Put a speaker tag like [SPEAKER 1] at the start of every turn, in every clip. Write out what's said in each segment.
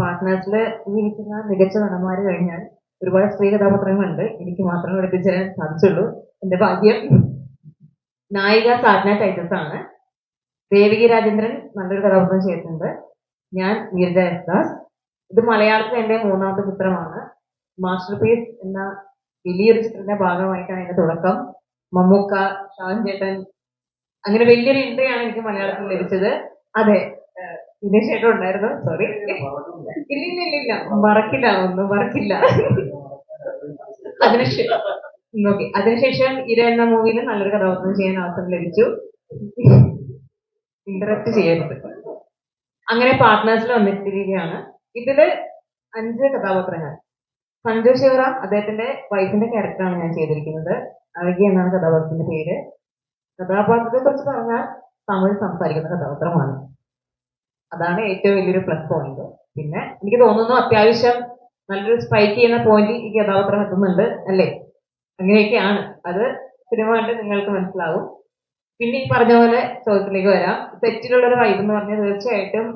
[SPEAKER 1] പാർട്ട്നേഴ്സിൽ ജീവിക്കുന്ന മികച്ച നടന്മാര് കഴിഞ്ഞാൽ ഒരുപാട് സ്ത്രീ കഥാപാത്രങ്ങളുണ്ട്. എനിക്ക് മാത്രം പഠിപ്പിച്ചു തരാൻ സാധിച്ചുള്ളൂ. എന്റെ ഭാഗ്യം നായിക സാധന ടൈറ്റസ് ആണ്. ദേവികി രാജേന്ദ്രൻ നല്ലൊരു കഥാപാത്രം ചെയ്തിട്ടുണ്ട്. ഞാൻ നീരജ എസ് ദാസ് ഇത് മലയാളത്തിൽ എന്റെ മൂന്നാമത്തെ ചിത്രമാണ്. മാസ്റ്റർ പീസ് എന്ന വലിയൊരു ചിത്രത്തിന്റെ ഭാഗമായിട്ടാണ് എന്റെ തുടക്കം. മമ്മൂക്ക ഷാൻ ചേട്ടൻ അങ്ങനെ വലിയൊരു എൻട്രി ആണ് എനിക്ക് മലയാളത്തിൽ ലഭിച്ചത്. അതെ. ഏഹ് ഉണ്ടായിരുന്നു. സോറി ഇല്ല ഇല്ല ഇല്ല ഇല്ല മറക്കില്ല. ഒന്നും മറക്കില്ല അതിനുശേഷം ഓക്കെ അതിനുശേഷം ഇര എന്ന മൂവിയിൽ നല്ലൊരു കഥാപാത്രം ചെയ്യാൻ അവസരം ലഭിച്ചു. ഇന്ററപ്റ്റ് ചെയ്യരുത്. അങ്ങനെ പാർട്ട്നേഴ്സിൽ വന്നിട്ടിരിക്കുകയാണ് ഇതിൽ അഞ്ച് കഥാപാത്രങ്ങൾ. സഞ്ജു ശിവറാം അദ്ദേഹത്തിന്റെ വൈഫിന്റെ ക്യാരക്ടറാണ് ഞാൻ ചെയ്തിരിക്കുന്നത്. അഴകി എന്നാണ് കഥാപാത്രത്തിന്റെ പേര്. കഥാപാത്രത്തെ കുറിച്ച് പറഞ്ഞാൽ തമിഴ് സംസാരിക്കുന്ന കഥാപാത്രമാണ്. അതാണ് ഏറ്റവും വലിയൊരു പ്ലസ് പോയിന്റ് പിന്നെ എനിക്ക് തോന്നുന്നു അത്യാവശ്യം നല്ലൊരു സ്ട്രൈക്ക് ചെയ്യുന്ന പോയിന്റ് ഈ കഥാപാത്രം എത്തുന്നുണ്ട് അല്ലേ? അങ്ങനെയൊക്കെയാണ്. അത് സിനിമ കണ്ട് നിങ്ങൾക്ക് മനസ്സിലാവും. പിന്നെ ഈ പറഞ്ഞ പോലെ ചോദ്യത്തിലേക്ക് വരാം. തെറ്റിലുള്ള ഒരു വൈബ് എന്ന് പറഞ്ഞാൽ തീർച്ചയായിട്ടും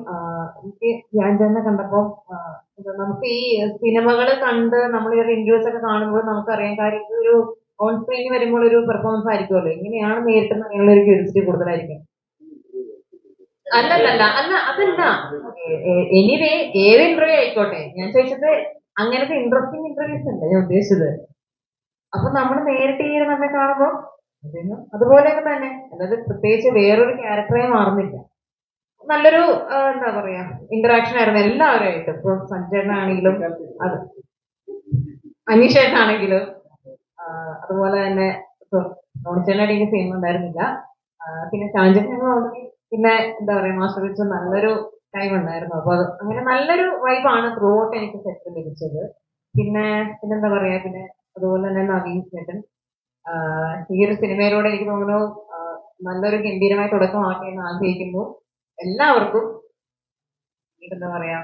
[SPEAKER 1] എനിക്ക് തന്നെ കണ്ടപ്പോൾ നമുക്ക് ഈ സിനിമകൾ കണ്ട് നമ്മൾ ഇവരുടെ ഇന്റർവ്യൂസ് ഒക്കെ കാണുമ്പോൾ നമുക്കറിയാം കാര്യം ഒരു ഓൺ സ്ക്രീനിൽ വരുമ്പോൾ ഒരു പെർഫോമൻസ് ആയിരിക്കുമല്ലോ എങ്ങനെയാണ് നേരിട്ട് അങ്ങനെയുള്ള ഒരു ക്യൂരിയോസിറ്റി കൂടുതലായിരിക്കും? അല്ലല്ല അല്ല അതല്ല. എനിവേ ഏത് ഇന്റർവ്യൂ ആയിക്കോട്ടെ? ഞാൻ ചോദിച്ചത് അങ്ങനത്തെ ഇൻട്രസ്റ്റിംഗ് ഇന്റർവ്യൂസ് ഉണ്ട് ഞാൻ ഉദ്ദേശിച്ചത്? അപ്പൊ നമ്മൾ നേരിട്ട് ഈ നമ്മെ കാണുമ്പോൾ അതിന് അതുപോലെയൊക്കെ തന്നെ. അതായത് പ്രത്യേകിച്ച് വേറൊരു ക്യാരക്ടറായി മാറുന്നില്ല. നല്ലൊരു എന്താ പറയാ ഇന്ററാക്ഷൻ ആയിരുന്നു എല്ലാവരുമായിട്ടും. ഇപ്പൊ സഞ്ജയനാണെങ്കിലും അത് അനീഷേട്ടനാണെങ്കിലും അതുപോലെ തന്നെ നോണിച്ചേട്ടനായിട്ട് എനിക്ക് സിനിമ ഉണ്ടായിരുന്നില്ല. പിന്നെ ചാഞ്ചൻ ഞങ്ങൾ പിന്നെ എന്താ പറയാ മാസ്റ്റർ വെച്ച് നല്ലൊരു ടൈം ഉണ്ടായിരുന്നു. അപ്പൊ അങ്ങനെ നല്ലൊരു വൈബാണ് ത്രൂ ഔട്ട് എനിക്ക് സെറ്റ് ലഭിച്ചത്. പിന്നെ പിന്നെന്താ പറയാ പിന്നെ അതുപോലെ തന്നെ നവീൻ ചേട്ടൻ. ഈ ഒരു സിനിമയിലൂടെ എനിക്ക് തോന്നുന്നു നല്ലൊരു ഗംഭീരമായ തുടക്കമാക്കി എന്ന് ആഗ്രഹിക്കുന്നു. എല്ലാവർക്കും എന്താ പറയാ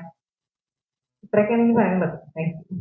[SPEAKER 1] ഇത്രയൊക്കെയാണ് എനിക്ക് പറയാനുള്ളത്. Thank you